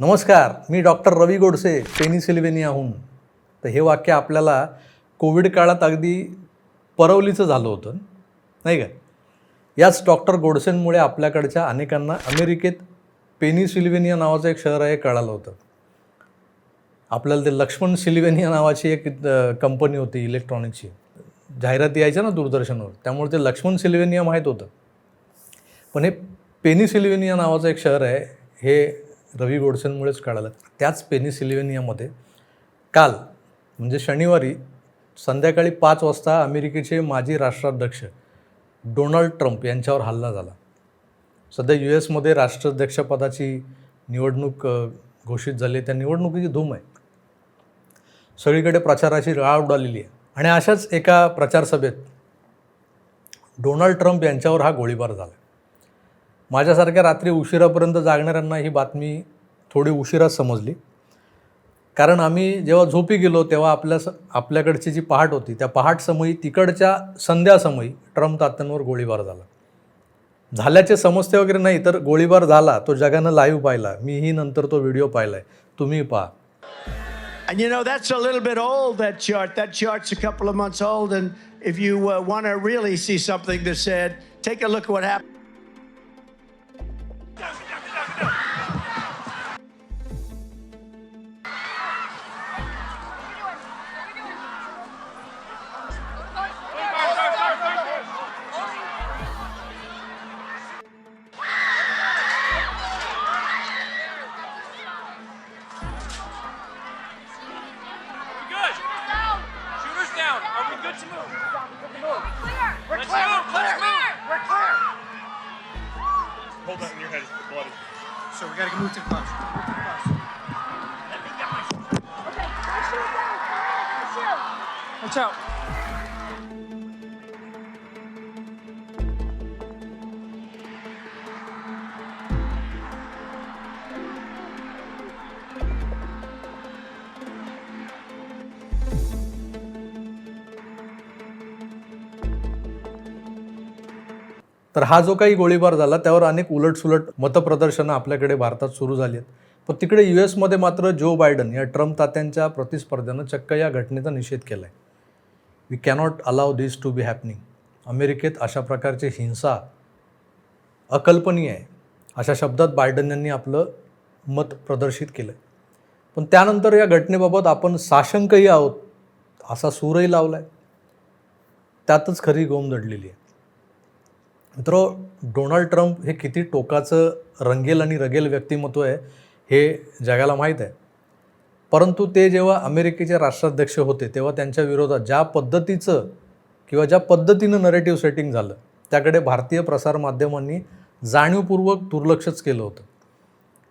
नमस्कार मी डॉक्टर रवी गोडसे पेनिसिल्वेनियाहून तर हे वाक्य आपल्याला कोविड काळात अगदी परवलीचं झालं होतं नाही का? याच डॉक्टर गोडसेंमुळे आपल्याकडच्या अनेकांना अमेरिकेत पेनिसिल्वेनिया नावाचं एक शहर आहे हे कळालं होतं. आपल्याला ते लक्ष्मण सिल्वेनिया नावाची एक कंपनी होती इलेक्ट्रॉनिक्सची. जाहिरात यायच्या ना दूरदर्शनवर त्यामुळे ते लक्ष्मण सिल्वेनिया माहीत होतं. पण हे पेनिसिल्वेनिया नावाचं एक शहर आहे हे रवी गोडसेंमुळेच कळालं त्याच पेनिसिल्वेनियामध्ये काल म्हणजे शनिवारी संध्याकाळी पाच वाजता अमेरिकेचे माजी राष्ट्राध्यक्ष डोनाल्ड ट्रम्प यांच्यावर हल्ला झाला. सध्या यू एसमध्ये राष्ट्राध्यक्षपदाची निवडणूक घोषित झाली त्या निवडणुकीची धूम आहे. सगळीकडे प्रचाराची राळ उडालेली आहे. आणि अशाच एका प्रचारसभेत डोनाल्ड ट्रम्प यांच्यावर हा गोळीबार झाला. माझ्यासारख्या रात्री उशिरापर्यंत जागणाऱ्यांना ही बातमी थोडी उशिरा समजली कारण आम्ही जेव्हा झोपी गेलो तेव्हा आपल्या स आपल्याकडची जी पहाट होती त्या पहाट समयी तिकडच्या संध्यासमयी ट्रम्प तात्यांवर गोळीबार झाला झाल्याचे समजते वगैरे नाही तर गोळीबार झाला तो जगानं लाईव्ह पाहिला मीही नंतर तो व्हिडिओ पाहिला आहे तुम्ही पहा And you know, that's a little bit old, that chart. That chart's a couple of months old. And if you uh, want to really see something that said, take a look at what happened. We're Let's clear. We're clear. We're clear. Hold that in your head. It's bloody. So we gotta move to the bus. Watch out. तर हा जो काही गोळीबार झाला त्यावर अनेक उलटसुलट मतप्रदर्शनं आपल्याकडे भारतात सुरू झाली आहेत. पण तिकडे यू एसमध्ये मात्र जो बायडन या ट्रम्प तात्यांच्या प्रतिस्पर्ध्यानं चक्क या घटनेचा निषेध केला आहे we cannot allow this to be happening अमेरिकेत अशा प्रकारची हिंसा अकल्पनीय आहे. अशा शब्दात बायडन यांनी आपलं मत प्रदर्शित केलं आहे पण त्यानंतर या घटनेबाबत आपण साशंकही आहोत असा सूरही लावला आहे त्यातच खरी गोम दडलेली आहे. मित्र डोनाल्ड ट्रम्प हे किती टोकाचं रंगेल आणि रगेल व्यक्तिमत्व आहे हे जगाला माहीत आहे. परंतु ते जेव्हा अमेरिकेचे राष्ट्राध्यक्ष होते तेव्हा त्यांच्या विरोधात ज्या पद्धतीचं किंवा ज्या पद्धतीनं नरेटिव्ह सेटिंग झालं त्याकडे भारतीय प्रसारमाध्यमांनी जाणीवपूर्वक दुर्लक्षच केलं होतं.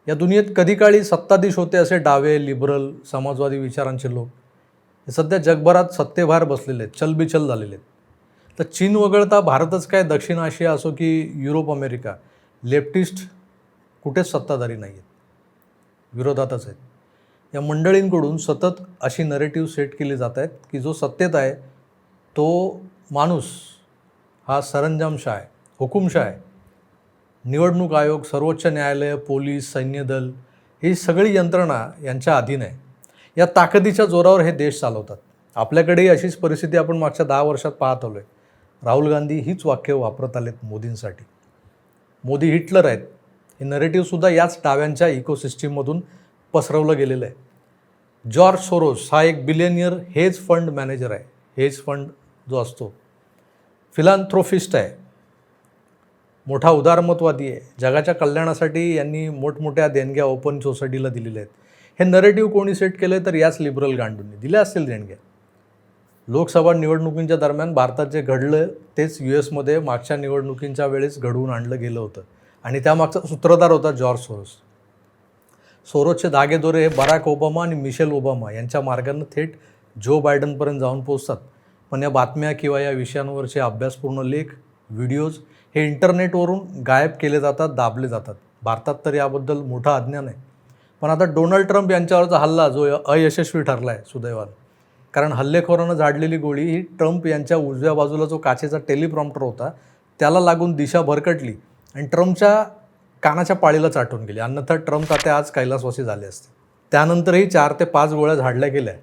या दुनियेत कधी काळी सत्ताधीश होते असे डावे लिबरल समाजवादी विचारांचे लोक. हे सध्या जगभरात सत्तेबाहेर बसलेले आहेत चलबिचल झालेले आहेत. तर चीन वगळता भारतच काय दक्षिण आशिया असो की युरोप अमेरिका लेफ्टिस्ट कुठेच सत्ताधारी नाही आहेत विरोधातच आहेत. या मंडळींकडून सतत अशी नरेटिव्ह सेट केली जात आहेत की जो सत्तेत आहे तो माणूस हा सरंजामशाह आहे हुकुमशाह आहे. निवडणूक आयोग सर्वोच्च न्यायालय पोलीस सैन्यदल ही सगळी यंत्रणा यांच्या अधीन आहे. या ताकदीच्या जोरावर हे देश चालवतात. आपल्याकडेही अशीच परिस्थिती आपण मागच्या दहा वर्षात पाहत आलो आहे राहुल गांधी हीच वाक्य वापरत आलेत मोदींसाठी. मोदी हिटलर आहेत. हे नरेटिव्हसुद्धा याच टाव्यांच्या इकोसिस्टीममधून पसरवलं गेलेलं आहे. जॉर्ज सोरोस हा एक बिलियनियर हेज फंड मॅनेजर आहे. हेज फंड जो असतो फिलांथ्रोफिस्ट आहे. मोठा उदारमतवादी आहे. जगाच्या कल्याणासाठी यांनी मोठमोठ्या देणग्या ओपन सोसायटीला दिलेल्या आहेत. हे नरेटिव्ह कोणी सेट केलं तर याच लिबरल गांडूंनी दिल्या असतील देणग्या. लोकसभा निवडणुकींच्या दरम्यान भारतात जे घडलं तेच यू एसमध्ये मागच्या निवडणुकींच्या वेळेस घडवून आणलं गेलं होतं. आणि त्यामागचा सूत्रधार होता जॉर्ज सोरोस. सोरोसचे धागेदोरे हे बराक ओबामा आणि मिशेल ओबामा यांच्या मार्गानं थेट जो बायडनपर्यंत जाऊन पोचतात पण या बातम्या किंवा या विषयांवरचे अभ्यासपूर्ण लेख व्हिडिओज हे इंटरनेटवरून गायब केले जातात दाबले जातात. भारतात तर याबद्दल मोठं अज्ञान आहे. पण आता डोनाल्ड ट्रम्प यांच्यावरचा हल्ला जो अयशस्वी ठरला आहे सुदैवानं. कारण हल्लेखोरानं झाडलेली गोळी ही ट्रम्प यांच्या उजव्या बाजूला जो काचेचा टेलिप्रॉम्प्टर होता त्याला लागून दिशा भरकटली आणि ट्रम्पच्या कानाच्या पाळीला चाटून गेली. अन्यथा ट्रम्प आता आज कैलासवासी झाले असते. त्यानंतरही चार ते पाच गोळ्या झाडल्या गेल्या.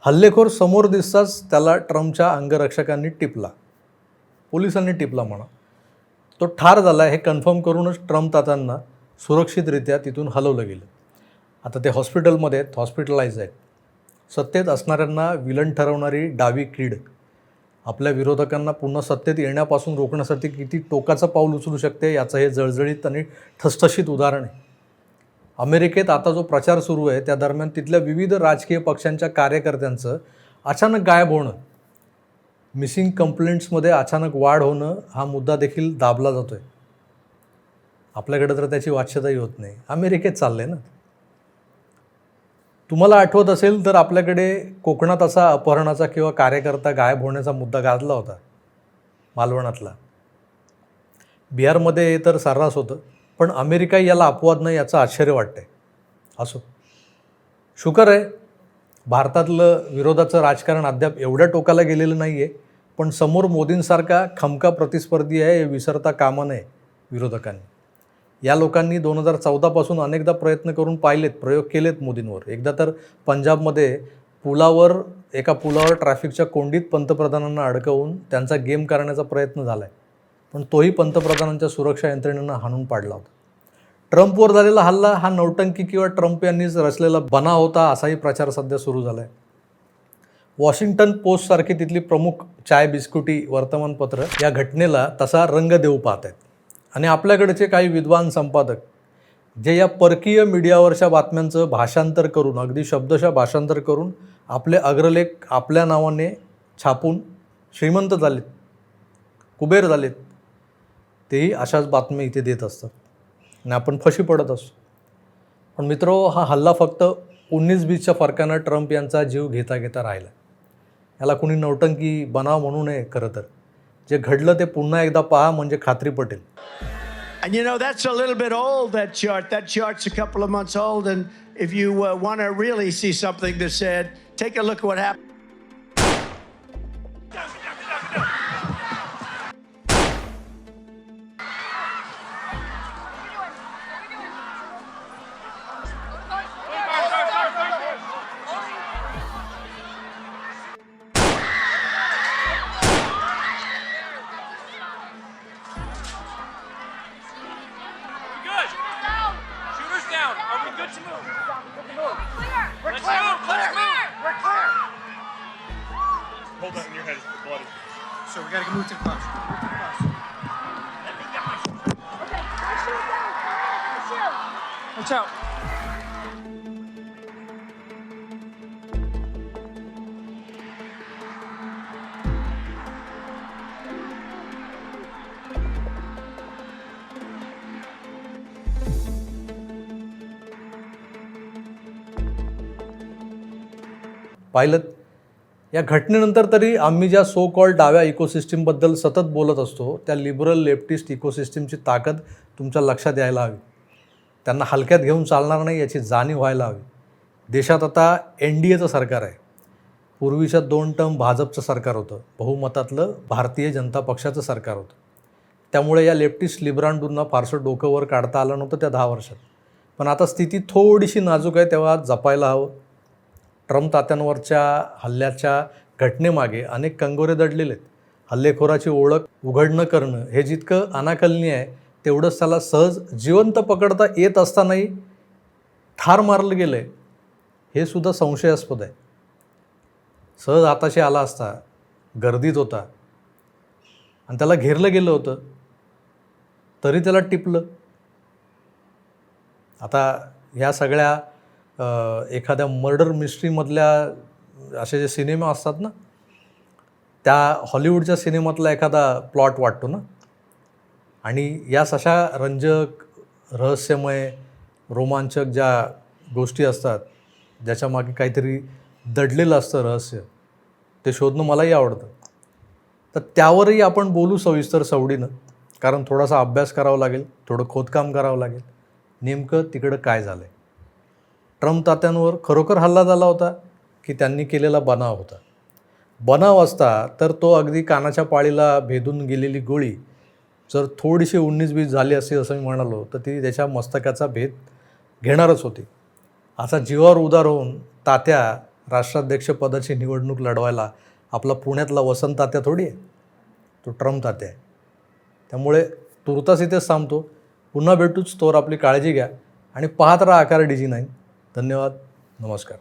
हल्लेखोर समोर दिसताच त्याला ट्रम्पच्या अंगरक्षकांनी टिपला. पोलिसांनी टिपला म्हणा. तो ठार झाला हे कन्फर्म करूनच ट्रम्प तातांना सुरक्षितरित्या तिथून हलवलं गेलं. आता ते हॉस्पिटलमध्ये आहेत हॉस्पिटलाइज आहेत. सत्तेत असणाऱ्यांना विलन ठरवणारी डावी कीड आपल्या विरोधकांना पुन्हा सत्तेत येण्यापासून रोखण्यासाठी किती टोकाचं पाऊल उचलू शकते याचं हे जळजळीत आणि ठसठशीत उदाहरण आहे. अमेरिकेत आता जो प्रचार सुरू आहे त्या दरम्यान तिथल्या विविध राजकीय पक्षांच्या कार्यकर्त्यांचं अचानक गायब होणं मिसिंग कंप्लेंट्समध्ये अचानक वाढ होणं हा मुद्दा देखील दाबला जातो आहे आपल्याकडे तर त्याची वाच्यताही होत नाही. अमेरिकेत चाललं आहे ना? तुम्हाला आठवत असेल तर आपल्याकडे कोकणात असा अपहरणाचा किंवा कार्यकर्ता गायब होण्याचा मुद्दा गाजला होता मालवणातला. बिहारमध्ये तर सर्रास होतं पण अमेरिका याला अपवाद नाही याचं आश्चर्य वाटतंय. असो. शुकर आहे भारतातलं विरोधाचं राजकारण अद्याप एवढ्या टोकाला गेलेलं नाही आहे पण समोर मोदींसारखा खमका प्रतिस्पर्धी आहे हे विसरता कामा नये विरोधकांनी. या लोकांनी दोन हजार चौदापासून अनेकदा प्रयत्न करून पाहिलेत प्रयोग केलेत मोदींवर. एकदा तर पंजाबमध्ये पुलावर एका पुलावर ट्रॅफिकच्या कोंडीत पंतप्रधानांना अडकवून त्यांचा गेम करण्याचा प्रयत्न झाला आहे पण तोही पंतप्रधानांच्या सुरक्षा यंत्रणेनं हाणून पाडला होता. ट्रम्पवर झालेला हल्ला हा नौटंकी किंवा ट्रम्प यांनीच रचलेला बना होता असाही प्रचार सध्या सुरू झाला आहे वॉशिंग्टन पोस्टसारखी तिथली प्रमुख चाय बिस्कुटी वर्तमानपत्र या घटनेला तसा रंग देऊ पाहत आहेत आणि आपल्याकडचे काही विद्वान संपादक जे या परकीय मीडियावरच्या बातम्यांचं भाषांतर करून अगदी शब्दशः भाषांतर करून आपले अग्रलेख आपल्या नावाने छापून श्रीमंत झालेत कुबेर झालेत तेही अशाच बातम्या इथे देत असतात. आणि आपण फशी पडत असतो. पण मित्रो हा हल्ला फक्त उन्नीस बीसच्या फरकानं ट्रम्प यांचा जीव घेता घेता राहिला. याला कुणी नौटंकी बनाव म्हणू नये खरं तर. जे घडलं ते पुन्हा एकदा पहा म्हणजे खात्री Patel And you know, that's a little bit old, that chart. That chart's a couple of months old. And if you uh, want to really see something that said, take a look at what happened. Watch out. पाहिलं या घटनेनंतर तरी आम्ही ज्या so call डाव्या इकोसिस्टीमबद्दल सतत बोलत असतो त्या लिबरल लेफ्टिस्ट इकोसिस्टीमची ताकद तुमच्या लक्षात यायला हवी त्यांना हलक्यात घेऊन चालणार नाही याची जाणीव व्हायला हवी. देशात आता एन डी एचं सरकार आहे. पूर्वीच्या दोन टर्म भाजपचं सरकार होतं. बहुमतातलं भारतीय जनता पक्षाचं सरकार होतं. त्यामुळे या लेफ्टिस्ट लिब्रांडूंना फारसं डोकं वर काढता आलं नव्हतं त्या दहा वर्षात. पण आता स्थिती थोडीशी नाजूक आहे तेव्हा जपायला हवं. ट्रम्प तात्यांवरच्या हल्ल्याच्या घटनेमागे अनेक कंगोरे दडलेले आहेत. हल्लेखोराची ओळख उघड न करणं हे जितकं अनाकलनीय आहे तेवढंच त्याला सहज जिवंत पकडता येत असतानाही ठार मारलं गेलं आहे हे सुद्धा संशयास्पद आहे. सहज आताशी आला असता गर्दीत होता. आणि त्याला घेरलं गेलं होतं. तरी त्याला टिपलं. आता ह्या सगळ्या एखाद्या मर्डर मिस्ट्रीमधल्या असे जे सिनेमा असतात ना त्या हॉलिवूडच्या सिनेमातला एखादा प्लॉट वाटतो ना? आणि याच अशा रंजक रहस्यमय रोमांचक ज्या गोष्टी असतात ज्याच्यामागे काहीतरी दडलेलं असतं रहस्य ते शोधणं मलाही आवडतं. तर त्यावरही आपण बोलू सविस्तर सवडीनं कारण थोडासा अभ्यास करावा लागेल थोडं खोदकाम करावं लागेल नेमकं तिकडं काय झालं आहे ट्रम्प तात्यांवर खरोखर हल्ला झाला होता की त्यांनी केलेला बनाव होता? बनाव असता तर तो अगदी कानाच्या पाळीला भेदून गेलेली गोळी जर थोडीशी उन्नीस बीस झाली असेल असं मी म्हणालो तर ती त्याच्या मस्तकाचा भेद घेणारच होती. असा जीवावर उदार होऊन तात्या राष्ट्राध्यक्षपदाची निवडणूक लढवायला आपला पुण्यातला वसंत तात्या थोडी आहे. तो ट्रम्प तात्या आहे. त्यामुळे तुर्तास इथेच थांबतो. पुन्हा भेटूच तोवर आपली काळजी घ्या आणि पाहत राहा आकार डीजी नाही धन्यवाद. नमस्कार.